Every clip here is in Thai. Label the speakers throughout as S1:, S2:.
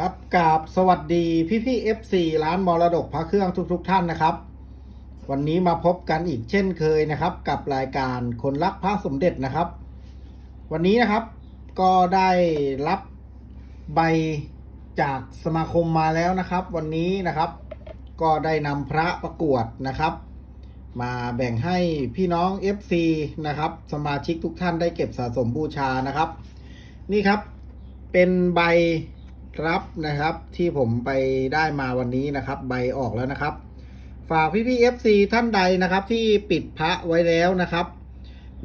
S1: ครับกราบสวัสดีพี่พี่เอฟซีร้านมรดกพระเครื่องทุกๆทท่านนะครับ วันนี้มาพบกันอีกเช่นเคยนะครับ กับรายการคนรักพระสมเด็จนะครับ วันนี้นะครับก็ได้รับใบจากสมาคมมาแล้วนะครับ วันนี้นะครับ ก็ได้นำพระประกวดนะครับ มาแบ่งให้พี่น้อง FC นะครับ สมาชิกทุกท่านได้เก็บสะสมบูชานะครับ นี่ครับเป็นใบ รับนะครับที่ผมไปได้มาวันนี้นะครับ ใบออกแล้วนะครับ ฝากพี่พี่ FC ท่านใดนะครับ ที่ปิดพระไว้แล้วนะครับ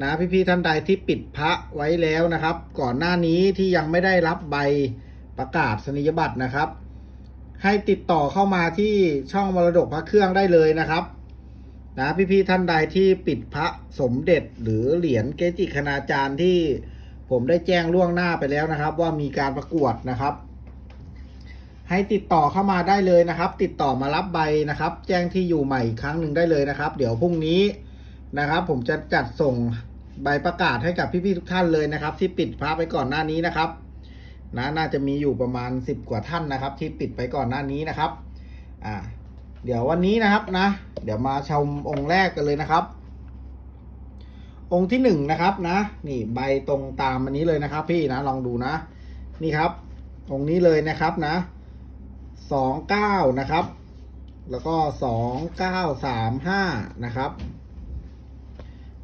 S1: นะพี่พี่ท่านใดที่ปิดพระไว้แล้วนะครับ ก่อนหน้านี้ที่ยังไม่ได้รับใบประกาศสนียบัตรนะครับ ให้ติดต่อเข้ามาที่ช่องมรดกพระเครื่องได้เลยนะครับนะพี่ๆท่านใดที่ปิดพระสมเด็จหรือเหรียญเกจิคณาจารย์ที่ผมได้แจ้งล่วงหน้าไปแล้วนะครับ ว่ามีการประกวดนะครับ ให้ติดต่อเข้ามาได้เลยนะครับ ติดต่อมารับใบนะครับ แจ้งที่อยู่ใหม่อีกครั้งหนึ่งได้เลยนะครับ เดี๋ยวพรุ่งนี้นะครับ ผมจะจัดส่งใบประกาศให้กับพี่ๆทุกท่านเลยนะครับ ที่ปิดพระไปก่อนหน้านี้นะครับนะน่าจะมีอยู่ประมาณ 10 กว่าท่านนะครับ ที่ปิดไปก่อนหน้านี้นะครับอ่าเดี๋ยววันนี้นะครับนะ เดี๋ยวมาชมองค์แรกกันเลยนะครับ องค์ที่หนึ่งนะครับนะ นี่ใบตรงตามอันนี้เลยนะครับ พี่นะลองดูนะ นี่ครับองค์นี้เลยนะครับนะ สองเก้านะครับ แล้วก็สองเก้าสามห้านะครับ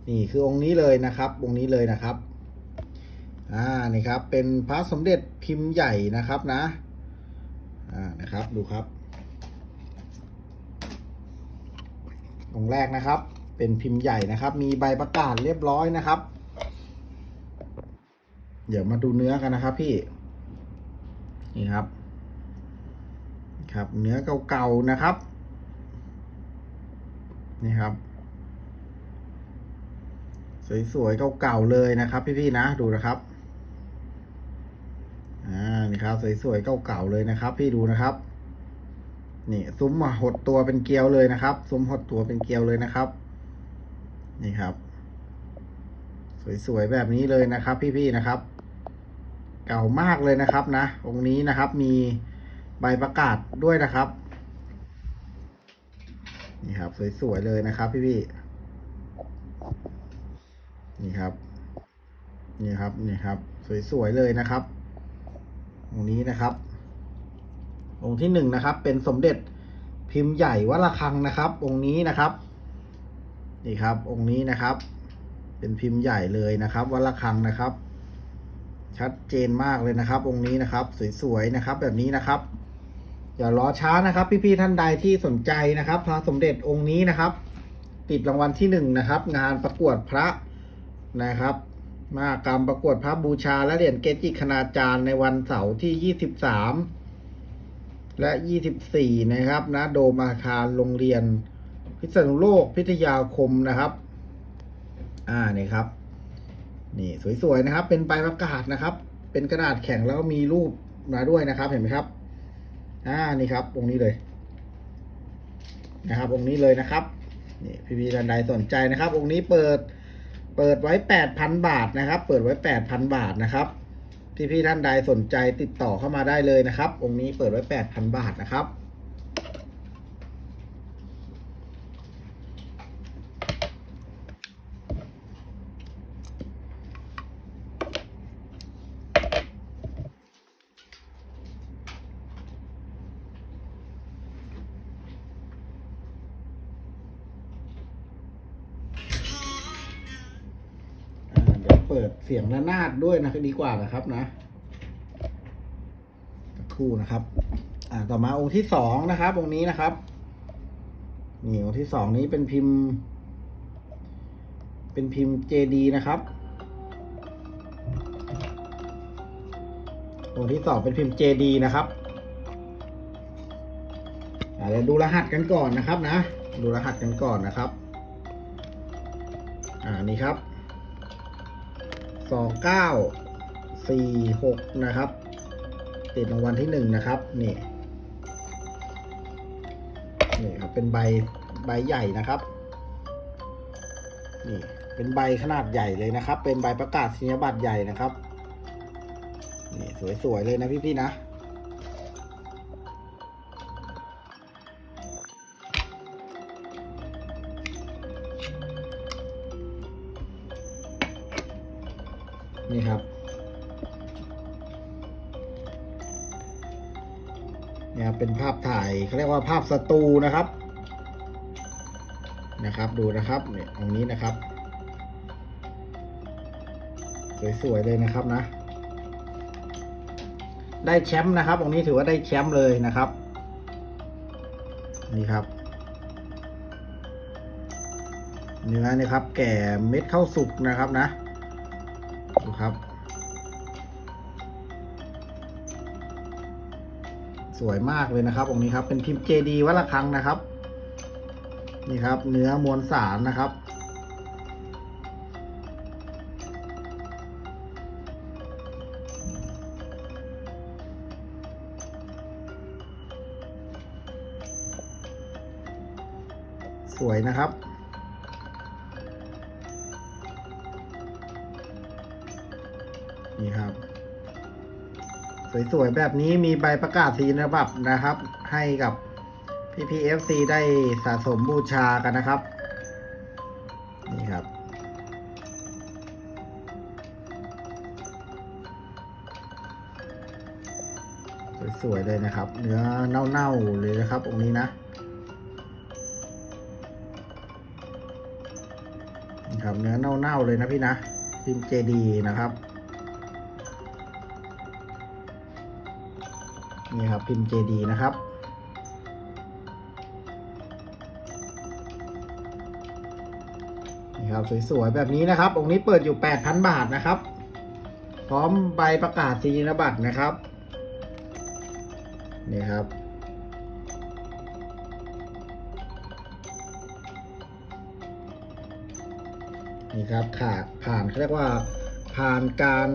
S1: นี่คือองค์นี้เลยนะครับ องค์นี้เลยนะครับ อ่า นี่ครับ เป็นพระสมเด็จพิมพ์ใหญ่นะครับนะ อ่า นะครับ ดูครับ องค์แรกนะครับ เป็นพิมพ์ใหญ่นะครับ มีใบประกาศเรียบร้อยนะครับ เดี๋ยวมาดูเนื้อกันนะครับพี่ นี่ครับ ครับ เนื้อเก่าๆนะครับ นี่ครับ สวยๆเก่าๆเลยนะครับ พี่ๆนะดูนะครับอ่านี่ครับ สวยๆเก่าๆเลยนะครับ พี่ดูนะครับ นี่ซุ้มหดตัวเป็นเกลียวเลยนะครับซุ้มหดตัวเป็นเกลียวเลยนะครับ นี่ครับ สวยๆแบบนี้เลยนะครับ พี่ๆนะครับ เก่ามากเลยนะครับนะองค์นี้นะครับมี ใบประกาศด้วยนะครับ นี่ครับ สวยๆเลยนะครับ พี่ๆนี่ครับ นี่ครับ นี่ครับ สวยๆเลยนะครับองนี้นะครับ องค์ที่หนึ่งนะครับ เป็นสมเด็จพิมพ์ใหญ่วัดระฆังนะครับ องค์นี้นะครับ นี่ครับ องค์นี้นะครับ เป็นพิมพ์ใหญ่เลยนะครับวัดระฆังนะครับ ชัดเจนมากเลยนะครับ องค์นี้นะครับ สวยๆนะครับ แบบนี้นะครับ อย่ารอช้านะครับ พี่ๆท่านใดที่สนใจนะครับ พระสมเด็จองค์นี้นะครับ ติดรางวัลที่หนึ่งนะครับ งานประกวดพระนะครับมากรรมประกวดพระบูชาและเหรียญเกจิคณาจารย์ในวันเสาร์ที่ยี่สิบสามและ 24 นะครับนะโดมอาคารโรงเรียน พิษณุโลกพิทยาคมนะครับ อ่านี่ครับ นี่สวยๆนะครับ เป็นใบประกาศนะครับ เป็นกระดาษแข็งแล้วก็มีรูปมาด้วยนะครับเห็นไหมครับ อ่านี่ครับองค์นี้เลย นะครับองค์นี้เลยนะครับนี่พี่พีทันใดสนใจนะครับองค์นี้เปิดเปิดไว้แปดพันบาทนะครับ เปิดไว้แปดพันบาทนะครับพี่พี่ท่านใดสนใจติดต่อเข้ามาได้เลยนะครับองค์นี้เปิดไว้แปดพันบาทนะครับ อ่าเดี๋ยวเปิดเสียงระนาดด้วยนะดีกว่านะครับนะคู่นะครับ อ่าต่อมาองค์ที่สองนะครับองค์นี้นะครับนี่องค์ที่สองนี้เป็นพิมพ์ เป็นพิมพ์เจดีนะครับองค์ที่สองเป็นพิมพ์เจดีนะครับเดี๋ยวดูรหัสกันก่อนนะครับนะ ดูรหัสกันก่อนนะครับ อ่านี่ครับ สองเก้าสี่หกนะครับ ติดรางวัลที่หนึ่งนะครับ นี่นี่ครับเป็นใบใบใหญ่นะครับ นี่เป็นใบขนาดใหญ่เลยนะครับ เป็นใบประกาศนียบัตรใหญ่นะครับ นี่สวยๆเลยนะพี่ๆนะ เขาเรียกว่าภาพสตูนะครับนะครับ ดูนะครับเนี่ยตรงนี้นะครับ สวยๆเลยนะครับนะ ได้แชมป์นะครับ ตรงนี้ถือว่าได้แชมป์เลยนะครับ นี่ครับเนื้อนี่ครับ แก่เม็ดข้าวสุกนะครับนะ สวยมากเลยนะครับองค์นี้ครับ เป็นพิมพ์เจดีวัดละครังนะครับ นี่ครับ เนื้อมวลสารนะครับ สวยนะครับ สวยๆแบบนี้มีใบประกาศนียบัตรนะครับ ให้กับ PPFC ได้สะสมบูชากันนะครับ นี่ครับ สวยๆเลยนะครับ เนื้อเน่าๆเลยนะครับองค์นี้นะนี่ครับเนื้อเน่าๆเลยนะพี่นะพิมเจดีนะครับ นี่ครับ พิมพ์เจดีนะครับ นี่ครับ สวยๆ แบบนี้นะครับ องค์นี้เปิดอยู่ 8,000 บาทนะครับ พร้อมใบประกาศนียบัตรนะครับ นี่ครับนี่ครับขาดผ่านเขาเรียกว่าผ่านการ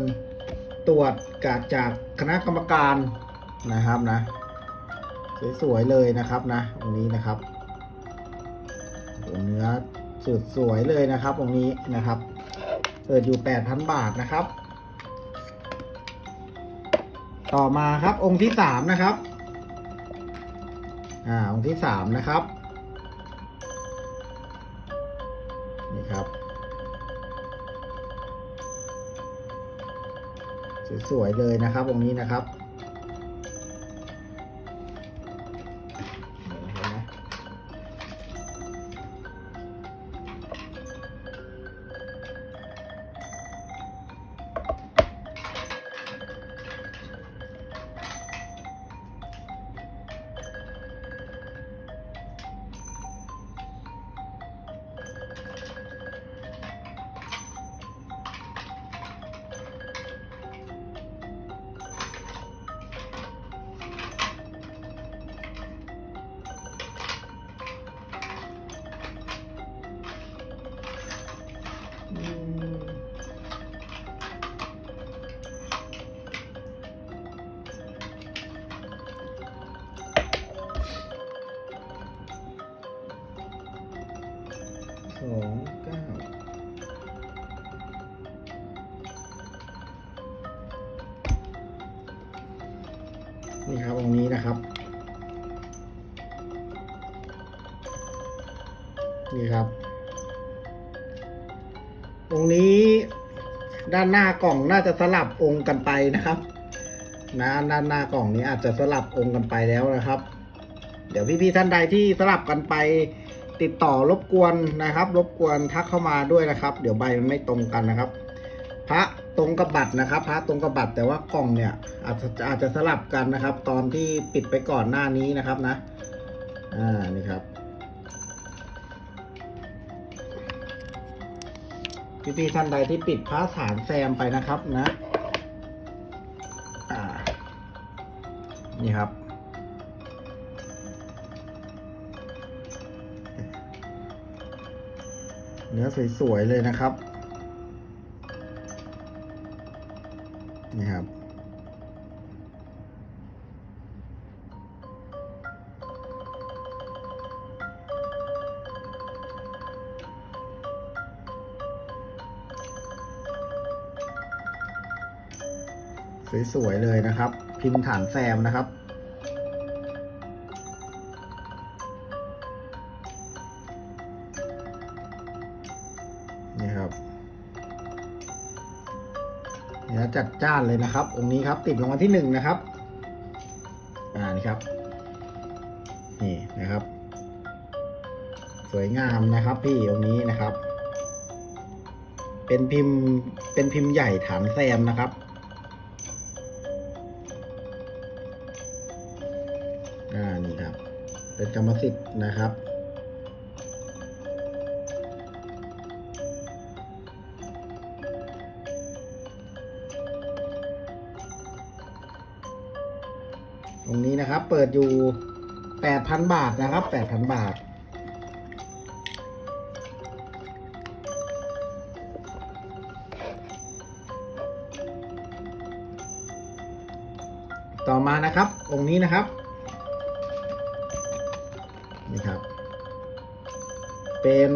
S1: ตรวจกาจากคณะกรรมการ นะครับนะ สวยๆเลยนะครับนะตรงนี้นะครับอ้เนื้อสุดสวยเลยนะครับ ตรงนี้นะครับเปิดอยู่ 8,000 บาทนะครับ ต่อมาครับองค์ที่สามนะครับ อ่าองค์ที่สามนะครับนี่ครับสวยๆเลยนะครับองค์นี้นะครับ สองเก้านี่ครับองนี้นะครับ นี่ครับตรงนี้ ด้านหน้ากล่องน่าจะสลับองค์กันไปนะครับ นะด้านหน้ากล่องนี้อาจจะสลับองค์กันไปแล้วนะครับ เดี๋ยวพี่ๆท่านใดที่สลับกันไป ติดต่อรบกวนนะครับ รบกวนทักเข้ามาด้วยนะครับ เดี๋ยวใบมันไม่ตรงกันนะครับ พระตรงกับบัตรนะครับ พระตรงกับบัตรแต่ว่ากล่องเนี่ยอาจจะอาจจะสลับกันนะครับ ตอนที่ปิดไปก่อนหน้านี้นะครับนะอ่านี่ครับพี่ๆท่านใดที่ปิดพระฐานแซมไปนะครับนะ อ่า นี่ครับ เนื้อสวย ๆ เลยนะครับ นี่ครับ สวย ๆ เลยนะครับ พิมพ์ฐานแซมนะครับ จัดจ้านเลยนะครับ องค์นี้ครับติดรางวัลที่หนึ่งนะครับ อ่านี่ครับ นี่นะครับ สวยงามนะครับ พี่องค์นี้นะครับ เป็นพิมพ์เป็นพิมพ์ใหญ่ฐานแซมนะครับอ่านี่ครับ เป็นกรรมสิทธิ์นะครับ นะครับ เปิดอยู่8,000บาทนะครับ8,000บาท ต่อมานะครับ องค์นี้นะครับ นี่ครับ เป็น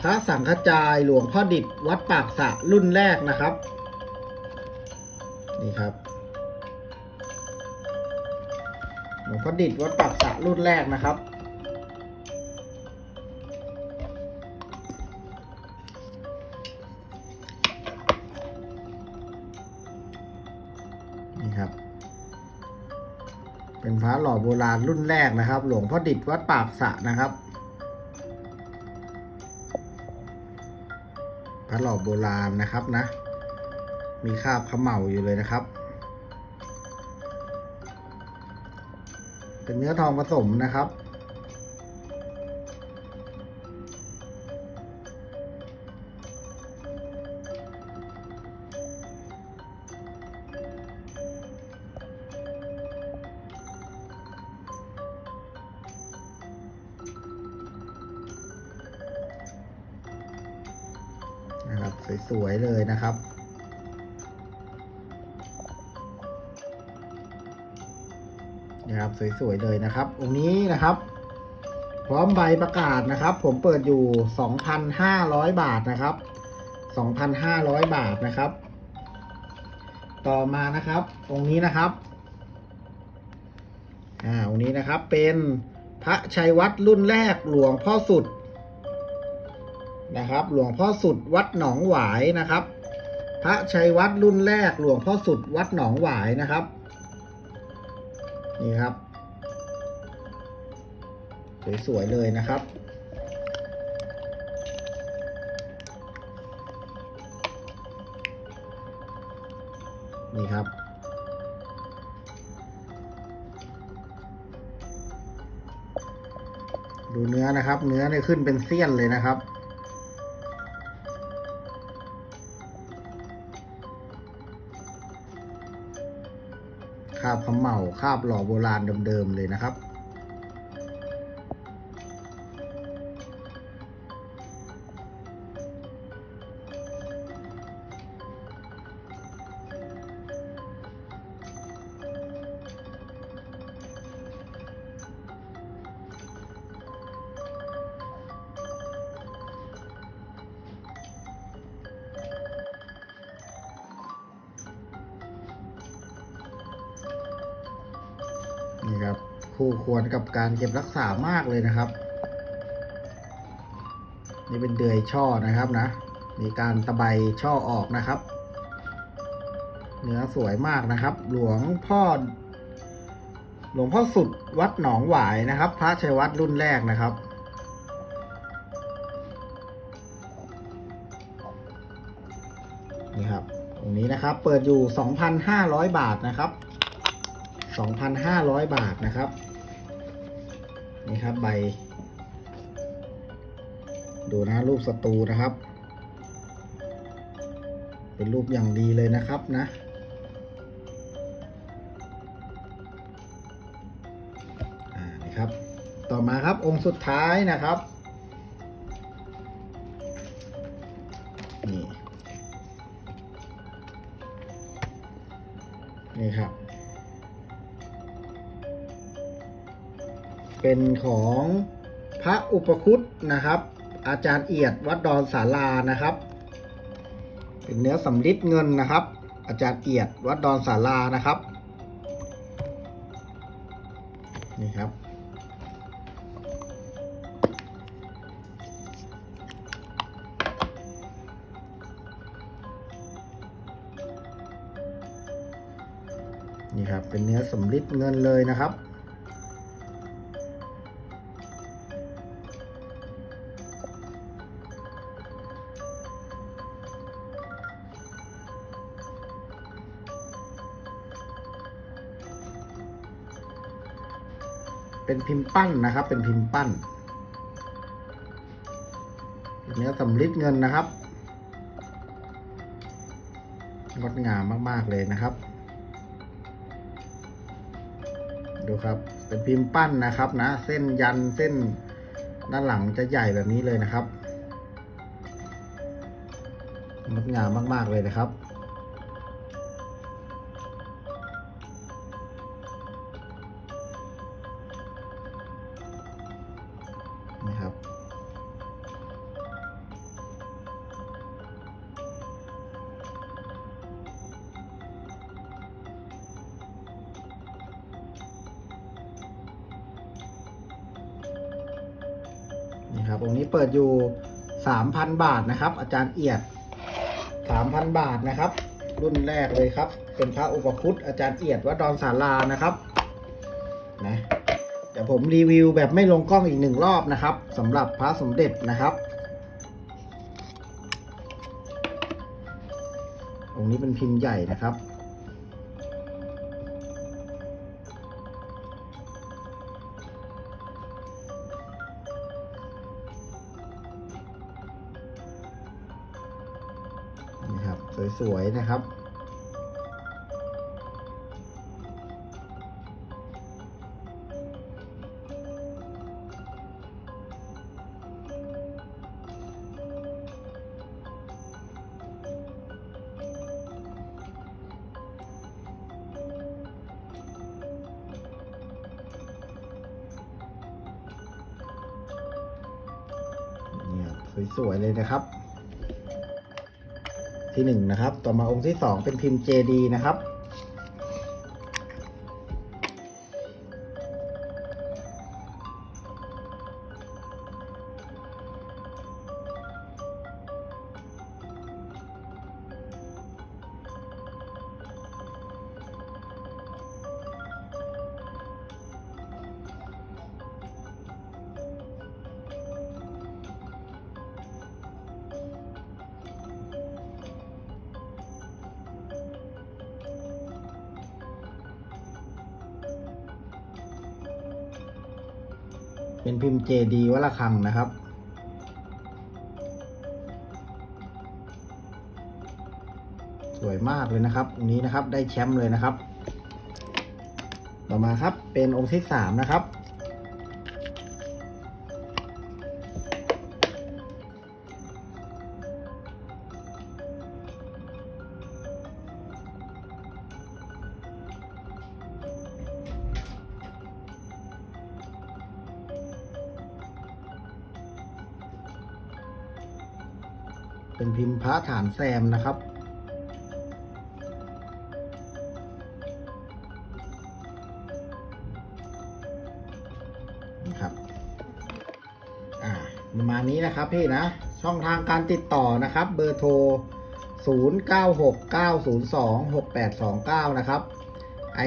S1: พระสังฆจายหลวงพ่อดิษฐ์วัดปากสะรุ่นแรกนะครับ หลวงพ่อดิษฐ์วัดปากสะรุ่นแรกนะครับ นี่ครับ เป็นพระหล่อโบราณรุ่นแรกนะครับ หลวงพ่อดิษฐ์วัดปากสะนะครับพระหล่อโบราณนะครับนะ มีคราบขม่าอยู่เลยนะครับ เป็นเนื้อทองผสมนะครับ นะครับ สวย ๆ เลยนะครับ นะครับ สวยๆเลยนะครับ องค์นี้นะครับ พร้อมใบประกาศนะครับ ผมเปิดอยู่ 2,500 บาทนะครับ 2,500 บาทนะครับ ต่อมานะครับ องค์นี้นะครับอ่าองค์นี้นะครับเป็นพระชัยวัดรุ่นแรกหลวงพ่อสุดนะครับ หลวงพ่อสุดวัดหนองหวายนะครับ พระชัยวัดรุ่นแรกหลวงพ่อสุดวัดหนองหวายนะครับ นี่ครับ สวย ๆ เลยนะครับ นี่ครับ ดูเนื้อนะครับ เนื้อเนี่ยขึ้นเป็นเสี้ยนเลยนะครับ คราบขมเหมาคราบหล่อโบราณเดิมๆเลยนะครับ วรกับการเก็บรักษามากเลยนะครับ นี่เป็นเดือยช่อนะครับนะ มีการตะไบช่อออกนะครับ เนื้อสวยมากนะครับ หลวงพ่อ หลวงพ่อสุดวัดหนองหวายนะครับ พระชัยวัดรุ่นแรกนะครับนี่ครับตรงนี้นะครับ เปิดอยู่ 2,500 บาทนะครับ 2,500 บาทนะครับ นี่ครับใบ ดูนะรูปสตูนะครับ เป็นรูปอย่างดีเลยนะครับนะ อ่า นี่ครับ ต่อมาครับองค์สุดท้ายนะครับ นี่ นี่ครับ เป็นของพระอุปคุตนะครับ อาจารย์เอียดวัดดอนสารานะครับ เป็นเนื้อสำลิดเงินนะครับ อาจารย์เอียดวัดดอนสารานะครับนี่ครับนี่ครับเป็นเนื้อสำลิดเงินเลยนะครับ เป็นพิมพ์ปั้นนะครับ เป็นพิมพ์ปั้นเนื้อสำริดเงินนะครับงดงามมาก ๆ เลยนะครับ ดูครับ เป็นพิมพ์ปั้นนะครับนะ เส้นยันเส้นด้านหลังจะใหญ่แบบนี้เลยนะครับงดงามมาก ๆ เลยนะครับนะครับ นี่ครับองค์นี้เปิดอยู่สามพันบาทนะครับ อาจารย์เอียดสามพันบาทนะครับ รุ่นแรกเลยครับ เป็นพระอุปคุตอาจารย์เอียดวัดดอนสารานะครับนะเดี๋ยวผมรีวิวแบบไม่ลงกล้องอีกหนึ่งรอบนะครับสำหรับพระสมเด็จนะครับองค์นี้เป็นพิมพ์ใหญ่นะครับ สวยๆนะครับนี่ครับ สวยๆเลยนะครับ ที่หนึ่งนะครับ ต่อมาองค์ที่สองเป็นพิมพ์เจดีนะครับ เป็นพิมพ์เจดีวัละคังนะครับ สวยมากเลยนะครับองนี้นะครับได้แชมป์เลยนะครับ ต่อมาครับเป็นองค์ที่สามนะครับ ฐานแซมนะครับนี่ครับ อ่า ประมาณนี้นะครับพี่นะ ช่องทางการติดต่อนะครับ เบอร์โทร 0969026829 นะครับ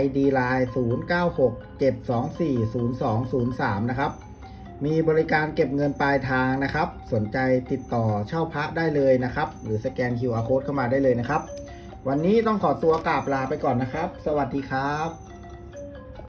S1: ID Line 0967240203 นะครับ มีบริการเก็บเงินปลายทางนะครับ สนใจติดต่อเช่าพระได้เลยนะครับ หรือสแกน QR Code เข้ามาได้เลยนะครับ วันนี้ต้องขอตัวกราบลาไปก่อนนะครับ สวัสดีครับ